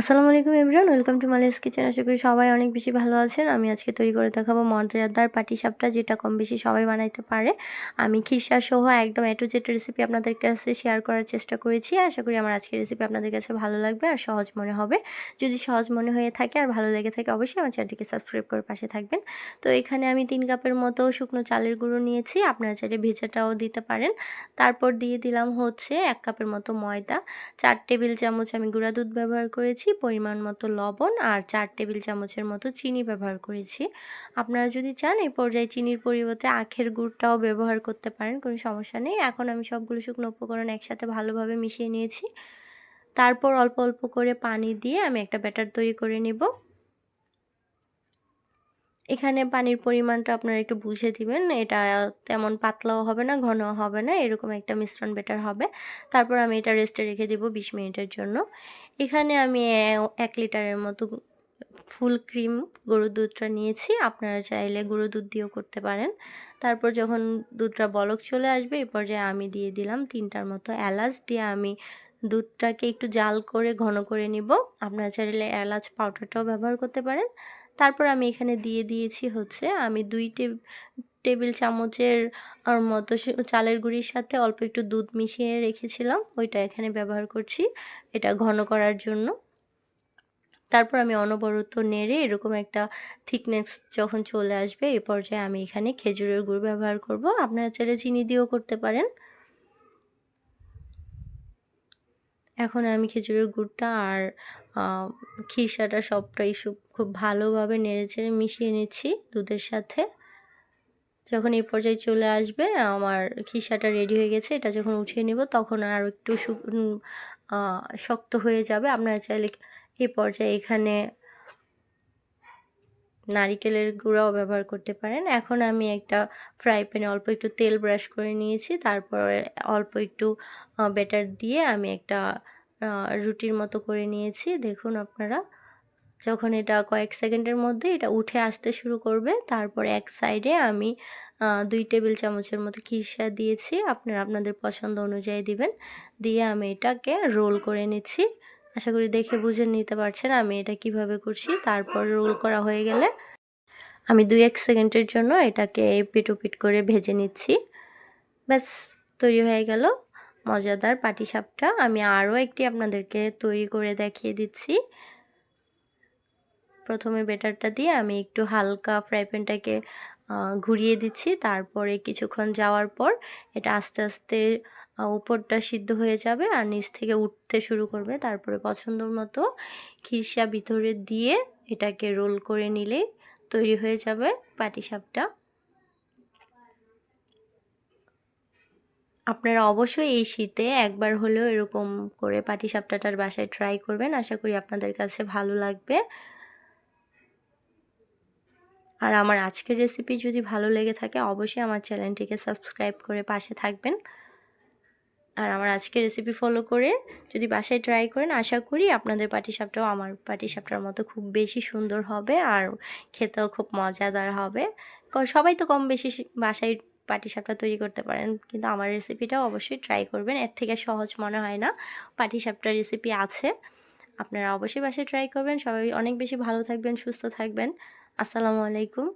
আসসালামু আলাইকুম, everyone. Welcome to Malia's kitchen. আশা করি সবাই অনেক বেশি ভালো আছেন। আমি আজকে তৈরি করে দেখাবো মজাদার পাটিসাপটা, যেটা কম বেশি সবাই বানাইতে পারে। আমি খিসা সহ একদম এটু জেট রেসিপি আপনাদের কাছে শেয়ার করার চেষ্টা করেছি। আশা করি আমার আজকের রেসিপি আপনাদের কাছে ভালো লাগবে আর সহজ মনে হবে। যদি সহজ মনে হয়ে থাকে আর ভালো লেগে থাকে, অবশ্যই আমার চ্যানেলটিকে সাবস্ক্রাইব করে পাশে থাকবেন। তো এখানে আমি তিন কাপের মতো শুকনো চালের গুঁড়ো নিয়েছি। আপনারা চাইলে ভেজাটাও দিতে পারেন। তারপর দিয়ে দিলাম হচ্ছে এক কাপের মতো ময়দা। চার টেবিল চামচ আমি গুঁড়া দুধ ব্যবহার করেছি। পরিমাণ মতো লবণ আর চার টেবিল চামচের মতো চিনি ব্যবহার করেছি। আপনারা যদি চান, এই পর্যায়ে চিনির পরিবর্তে আখের গুড়টাও ব্যবহার করতে পারেন, কোনো সমস্যা নেই। এখন আমি সবগুলো শুকনো উপকরণ একসাথে ভালোভাবে মিশিয়ে নিয়েছি। তারপর অল্প অল্প করে পানি দিয়ে আমি একটা ব্যাটার তৈরি করে নেব। এখানে পানির পরিমাণটা আপনারা একটু বুঝে দিবেন। এটা তেমন পাতলাও হবে না, ঘনও হবে না, এরকম একটা মিশ্রণ বেটার হবে। তারপর আমি এটা রেস্টে রেখে দেব বিশ মিনিটের জন্য। এখানে আমি এক লিটারের মতো ফুল ক্রিম গরুর দুধটা নিয়েছি। আপনারা চাইলে গরুর দুধ দিয়েও করতে পারেন। তারপর যখন দুধটা বলক চলে আসবে এই পর্যায়ে আমি দিয়ে দিলাম তিনটার মতো এলাচ। দিয়ে আমি দুধটাকে একটু জাল করে, ঘন করে নিব। আপনারা চাইলে এলাচ পাউডারটাও ব্যবহার করতে পারেন। তারপর আমি এখানে দিয়ে দিয়েছি হচ্ছে আমি দুই টেবিল চামচের মতো চালের গুঁড়ির সাথে অল্প একটু দুধ মিশিয়ে রেখেছিলাম, ওইটা এখানে ব্যবহার করছি, এটা ঘন করার জন্য। তারপর আমি অনবরত নেড়ে এরকম একটা থিকনেস যখন চলে আসবে, এ পর্যায়ে আমি এখানে খেজুরের গুড় ব্যবহার করব। আপনারা চাইলে চিনি দিয়েও করতে পারেন। এখন আমি খেজুরের গুড়টা আর খিসাটা সবটাই খুব ভালোভাবে নেড়েচেড়ে মিশিয়ে নিচ্ছি দুধের সাথে। যখন এই পর্যায়ে চলে আসবে, আমার খিসাটা রেডি হয়ে গেছে, এটা যখন উঠিয়ে নেব তখন আর একটু শক্ত হয়ে যাবে। আপনারা চাইলে এই পর্যায়ে এখানে নারিকেলের গুঁড়াও ব্যবহার করতে পারেন। এখন আমি একটা ফ্রাই প্যানে অল্প একটু তেল ব্রাশ করে নিয়েছি, তারপরে অল্প একটু বেটার দিয়ে আমি একটা রুটির মতো করে নিয়েছি। দেখুন আপনারা, যখন এটা কয়েক সেকেন্ডের মধ্যে এটা উঠে আসতে শুরু করবে, তারপর এক সাইডে আমি দুই টেবিল চামচের মতো কিসা দিয়েছি। আপনারা আপনাদের পছন্দ অনুযায়ী দিবেন। দিয়ে আমি এটাকে রোল করে নিচ্ছি। আশা করি দেখে বুঝে নিতে পারছেন আমি এটা কীভাবে করছি। তারপর রোল করা হয়ে গেলে আমি দুই এক সেকেন্ডের জন্য এটাকে পিট করে ভেজে নিচ্ছি। ব্যাস, তৈরি হয়ে গেল। মজাদার পাটিসাপটা আমি আরও একটি আপনাদেরকে তৈরি করে দেখিয়ে দিচ্ছি। প্রথমে বেটারটা দিয়ে আমি একটু হালকা ফ্রাই প্যানটাকে ঘুরিয়ে দিচ্ছি। তারপরে কিছুক্ষণ যাওয়ার পর এটা আস্তে আস্তে উপরটা সিদ্ধ হয়ে যাবে আর নিচ থেকে উঠতে শুরু করবে। তারপরে পছন্দ মতো খিরসা ভিতরে দিয়ে এটাকে রোল করে নিলেই তৈরি হয়ে যাবে পাটিসাপটা। আপনারা অবশ্যই এই শীতে একবার হলেও এরকম করে পাটিসাপটাটার বাসায় ট্রাই করবেন। আশা করি আপনাদের কাছে ভালো লাগবে। আর আমার আজকের রেসিপি যদি ভালো লেগে থাকে, অবশ্যই আমার চ্যানেলটিকে সাবস্ক্রাইব করে পাশে থাকবেন। আর আমার আজকের রেসিপি ফলো করে যদি বাসায় ট্রাই করেন, আশা করি আপনাদের পাটিসাপটাও আমার পাটিসাপটার মতো খুব বেশি সুন্দর হবে আর খেতেও খুব মজাদার হবে। সবাই তো কম বেশি বাসায় পাটিসাপটা তৈরি করতে পারেন। কিন্তু আমার রেসিপিটাও অবশ্যই ট্রাই করবেন। এর থেকে সহজ মনে হয় না। পাটিসাপটার রেসিপি আছে। আপনারা অবশ্যই বাসায় ট্রাই করবেন। সবাই অনেক বেশি ভালো থাকবেন, সুস্থ থাকবেন। আসসালামু আলাইকুম।